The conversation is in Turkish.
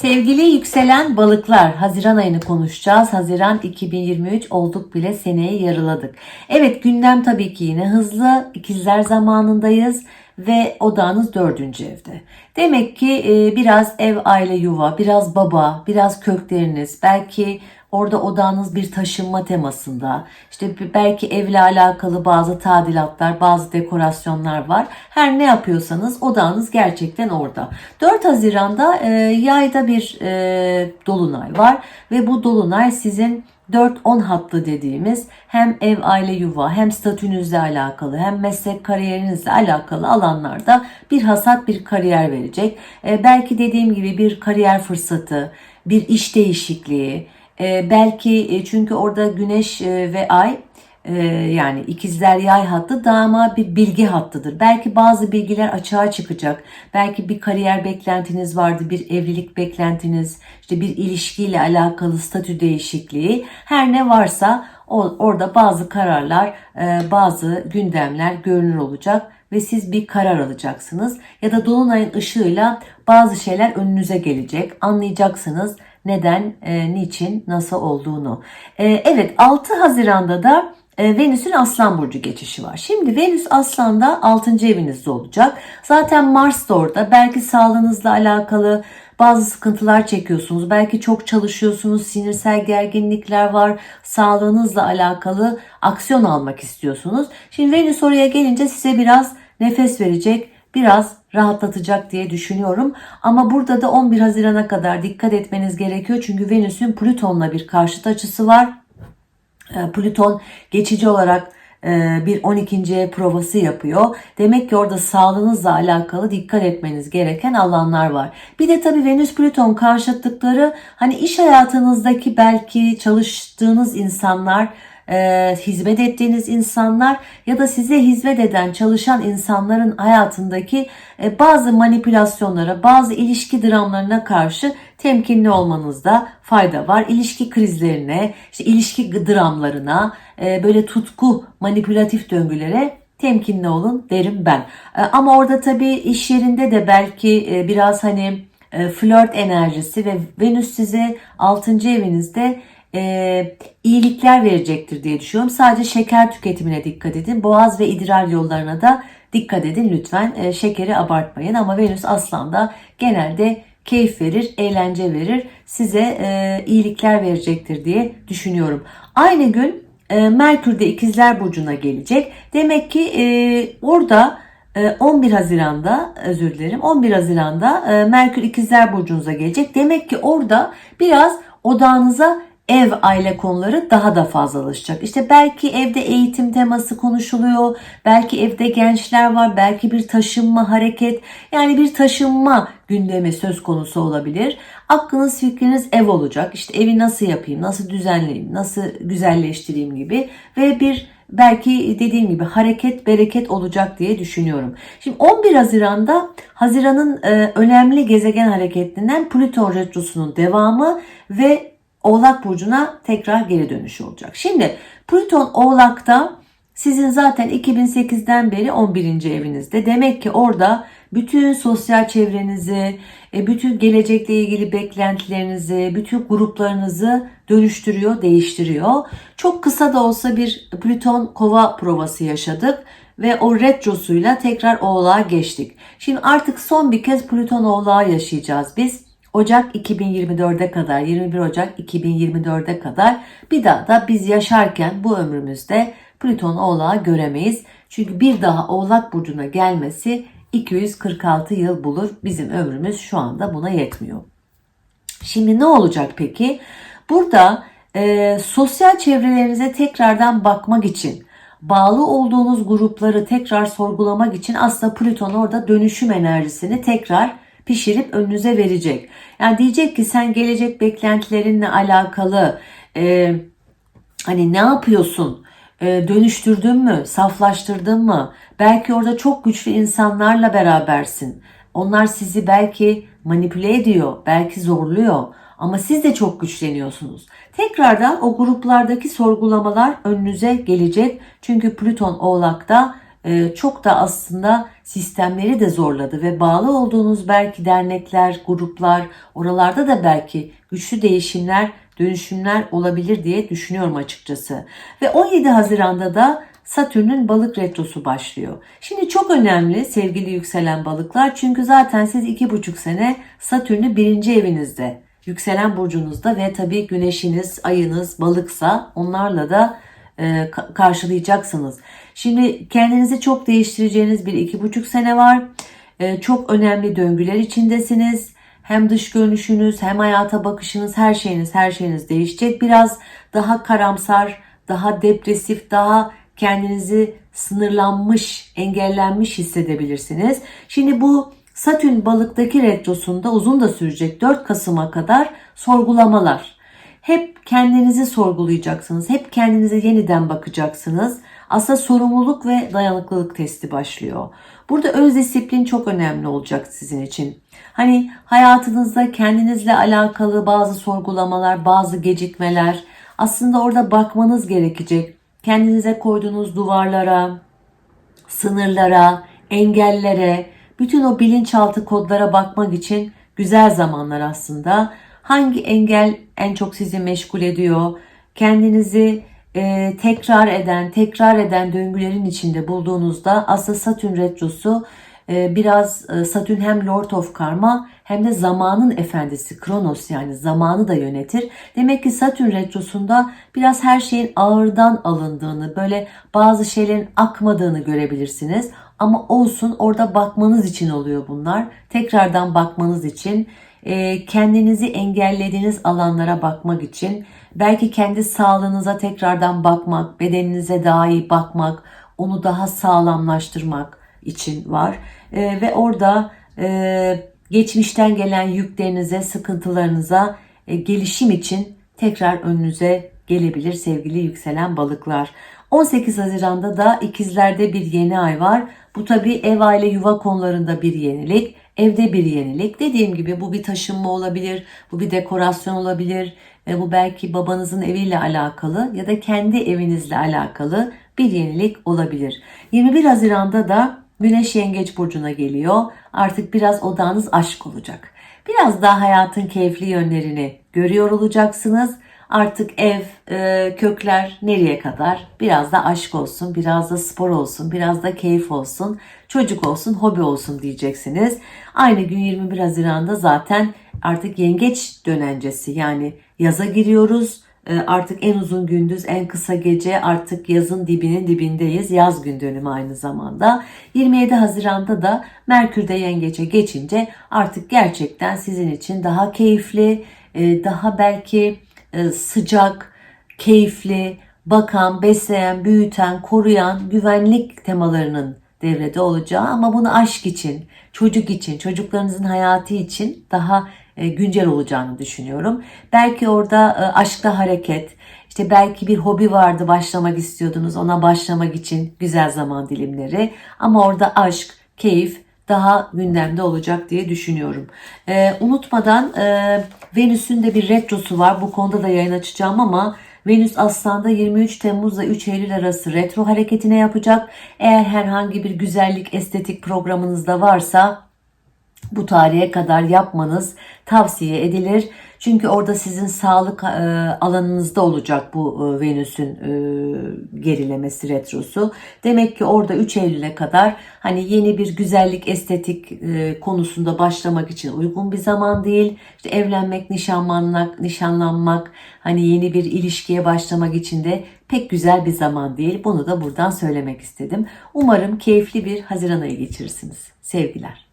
Sevgili yükselen balıklar, Haziran ayını konuşacağız. Haziran 2023 olduk bile seneyi yarıladık. Evet gündem tabii ki yine hızlı. İkizler zamanındayız ve odağınız dördüncü evde. Demek ki e, biraz ev, aile, yuva, biraz baba, biraz kökleriniz, belki orada odağınız bir taşınma temasında. İşte belki evle alakalı bazı tadilatlar, bazı dekorasyonlar var. Her ne yapıyorsanız odağınız gerçekten orada. 4 Haziran'da e, yayda bir e, dolunay var ve bu dolunay sizin 4-10 hattı dediğimiz hem ev, aile, yuva hem statünüzle alakalı hem meslek kariyerinizle alakalı alanlarda bir hasat bir kariyer verecek. E, belki dediğim gibi bir kariyer fırsatı, bir iş değişikliği, e, belki e, çünkü orada güneş e, ve ay e, yani ikizler yay hattı daima bir bilgi hattıdır. Belki bazı bilgiler açığa çıkacak. Belki bir kariyer beklentiniz vardı, bir evlilik beklentiniz, işte bir ilişkiyle alakalı statü değişikliği. Her ne varsa orada bazı kararlar, e, bazı gündemler görünür olacak ve siz bir karar alacaksınız. Ya da dolunayın ışığıyla bazı şeyler önünüze gelecek. Anlayacaksınız neden, e, niçin, nasıl olduğunu. E, evet 6 Haziran'da da Venüs'ün Aslan Burcu geçişi var. Şimdi Venüs Aslan'da 6. evinizde olacak. Zaten Mars da orada. Belki sağlığınızla alakalı bazı sıkıntılar çekiyorsunuz. Belki çok çalışıyorsunuz, sinirsel gerginlikler var. Sağlığınızla alakalı aksiyon almak istiyorsunuz. Şimdi Venüs oraya gelince size biraz nefes verecek, biraz rahatlatacak diye düşünüyorum. Ama burada da 11 Haziran'a kadar dikkat etmeniz gerekiyor. Çünkü Venüs'ün Plüton'la bir karşıt açısı var. E, Plüton geçici olarak e, bir 12. ev provası yapıyor. Demek ki orada sağlığınızla alakalı dikkat etmeniz gereken alanlar var. Bir de tabii Venüs Plüton karşıtlıkları hani iş hayatınızdaki belki çalıştığınız insanlar e, hizmet ettiğiniz insanlar ya da size hizmet eden çalışan insanların hayatındaki e, bazı manipülasyonlara, bazı ilişki dramlarına karşı temkinli olmanızda fayda var. İlişki krizlerine, işte ilişki dramlarına, e, böyle tutku, manipülatif döngülere temkinli olun derim ben. E, ama orada tabii iş yerinde de belki e, biraz hani flört enerjisi ve Venüs size 6. evinizde e, iyilikler verecektir diye düşünüyorum. Sadece şeker tüketimine dikkat edin. Boğaz ve idrar yollarına da dikkat edin lütfen. E, şekeri abartmayın ama Venüs Aslan'da genelde keyif verir, eğlence verir. Size e, iyilikler verecektir diye düşünüyorum. Aynı gün e, Merkür de İkizler Burcu'na gelecek. Demek ki e, orada 11 Haziran'da özür dilerim 11 Haziran'da Merkür İkizler Burcu'nuza gelecek. Demek ki orada biraz odağınıza ev aile konuları daha da fazlalaşacak. İşte belki evde eğitim teması konuşuluyor. Belki evde gençler var. Belki bir taşınma hareket yani bir taşınma gündemi söz konusu olabilir. Aklınız fikriniz ev olacak. İşte evi nasıl yapayım, nasıl düzenleyeyim, nasıl güzelleştireyim gibi ve bir belki dediğim gibi hareket bereket olacak diye düşünüyorum. Şimdi 11 Haziran'da Haziran'ın e, önemli gezegen hareketinden Plüton retrosunun devamı ve Oğlak Burcu'na tekrar geri dönüş olacak. Şimdi Plüton Oğlak'ta sizin zaten 2008'den beri 11. evinizde. Demek ki orada bütün sosyal çevrenizi, e, bütün gelecekle ilgili beklentilerinizi, bütün gruplarınızı dönüştürüyor, değiştiriyor. Çok kısa da olsa bir Plüton kova provası yaşadık ve o retrosuyla tekrar oğlağa geçtik. Şimdi artık son bir kez Plüton oğlağa yaşayacağız biz. Ocak 2024'e kadar 21 Ocak 2024'e kadar bir daha da biz yaşarken bu ömrümüzde Plüton Oğlak'ı göremeyiz. Çünkü bir daha Oğlak Burcu'na gelmesi 246 yıl bulur. Bizim ömrümüz şu anda buna yetmiyor. Şimdi ne olacak peki? Burada e, sosyal çevrelerinize tekrardan bakmak için bağlı olduğunuz grupları tekrar sorgulamak için aslında Plüton orada dönüşüm enerjisini tekrar pişirip önünüze verecek. Yani diyecek ki sen gelecek beklentilerinle alakalı e, hani ne yapıyorsun? E, dönüştürdün mü? Saflaştırdın mı? Belki orada çok güçlü insanlarla berabersin. Onlar sizi belki manipüle ediyor, belki zorluyor ama siz de çok güçleniyorsunuz. Tekrardan o gruplardaki sorgulamalar önünüze gelecek. Çünkü Plüton Oğlak'ta çok da aslında sistemleri de zorladı ve bağlı olduğunuz belki dernekler, gruplar, oralarda da belki güçlü değişimler, dönüşümler olabilir diye düşünüyorum açıkçası. Ve 17 Haziran'da da Satürn'ün balık retrosu başlıyor. Şimdi çok önemli sevgili yükselen balıklar çünkü zaten siz iki buçuk sene Satürn'ü birinci evinizde, yükselen burcunuzda ve tabii güneşiniz, ayınız balıksa onlarla da e, karşılayacaksınız. Şimdi kendinizi çok değiştireceğiniz bir iki buçuk sene var. E, çok önemli döngüler içindesiniz. Hem dış görünüşünüz hem hayata bakışınız her şeyiniz her şeyiniz değişecek. Biraz daha karamsar, daha depresif, daha kendinizi sınırlanmış, engellenmiş hissedebilirsiniz. Şimdi bu Satürn balıktaki retrosunda uzun da sürecek 4 Kasım'a kadar sorgulamalar. Hep kendinizi sorgulayacaksınız. Hep kendinize yeniden bakacaksınız. Aslında sorumluluk ve dayanıklılık testi başlıyor. Burada öz disiplin çok önemli olacak sizin için. Hani hayatınızda kendinizle alakalı bazı sorgulamalar, bazı gecikmeler aslında orada bakmanız gerekecek. Kendinize koyduğunuz duvarlara, sınırlara, engellere, bütün o bilinçaltı kodlara bakmak için güzel zamanlar aslında. Hangi engel en çok sizi meşgul ediyor? Kendinizi e, tekrar eden, tekrar eden döngülerin içinde bulduğunuzda aslında Satürn retrosu e, biraz e, Satürn hem Lord of Karma hem de zamanın efendisi Kronos yani zamanı da yönetir. Demek ki Satürn retrosunda biraz her şeyin ağırdan alındığını, böyle bazı şeylerin akmadığını görebilirsiniz. Ama olsun orada bakmanız için oluyor bunlar. Tekrardan bakmanız için kendinizi engellediğiniz alanlara bakmak için belki kendi sağlığınıza tekrardan bakmak, bedeninize daha iyi bakmak, onu daha sağlamlaştırmak için var. E, ve orada e, geçmişten gelen yüklerinize, sıkıntılarınıza gelişim için tekrar önünüze gelebilir sevgili yükselen balıklar. 18 Haziran'da da ikizlerde bir yeni ay var. Bu tabi ev aile yuva konularında bir yenilik. Evde bir yenilik. Dediğim gibi bu bir taşınma olabilir, bu bir dekorasyon olabilir, ve bu belki babanızın eviyle alakalı ya da kendi evinizle alakalı bir yenilik olabilir. 21 Haziran'da da Güneş Yengeç Burcu'na geliyor. Artık biraz odağınız aşk olacak. Biraz daha hayatın keyifli yönlerini görüyor olacaksınız. Artık ev, e, kökler nereye kadar? Biraz da aşk olsun, biraz da spor olsun, biraz da keyif olsun, çocuk olsun, hobi olsun diyeceksiniz. Aynı gün 21 Haziran'da zaten artık yengeç dönencesi yani yaza giriyoruz. E, artık en uzun gündüz, en kısa gece artık yazın dibinin dibindeyiz. Yaz gün dönümü aynı zamanda. 27 Haziran'da da Merkür'de yengeçe geçince artık gerçekten sizin için daha keyifli, e, daha belki e, sıcak, keyifli, bakan, besleyen, büyüten, koruyan güvenlik temalarının devrede olacağı ama bunu aşk için, çocuk için, çocuklarınızın hayatı için daha e, güncel olacağını düşünüyorum. Belki orada e, aşkta hareket, işte belki bir hobi vardı başlamak istiyordunuz ona başlamak için güzel zaman dilimleri ama orada aşk, keyif daha gündemde olacak diye düşünüyorum. Ee, unutmadan e, Venüs'ün de bir retrosu var. Bu konuda da yayın açacağım ama Venüs Aslan'da 23 Temmuz ile 3 Eylül arası retro hareketine yapacak. Eğer herhangi bir güzellik estetik programınızda varsa bu tarihe kadar yapmanız tavsiye edilir. Çünkü orada sizin sağlık e, alanınızda olacak bu e, Venüs'ün e, gerilemesi retrosu. Demek ki orada 3 Eylül'e kadar hani yeni bir güzellik estetik konusunda başlamak için uygun bir zaman değil. İşte evlenmek, nişanlanmak, nişanlanmak, hani yeni bir ilişkiye başlamak için de pek güzel bir zaman değil. Bunu da buradan söylemek istedim. Umarım keyifli bir Haziran ayı geçirirsiniz. Sevgiler.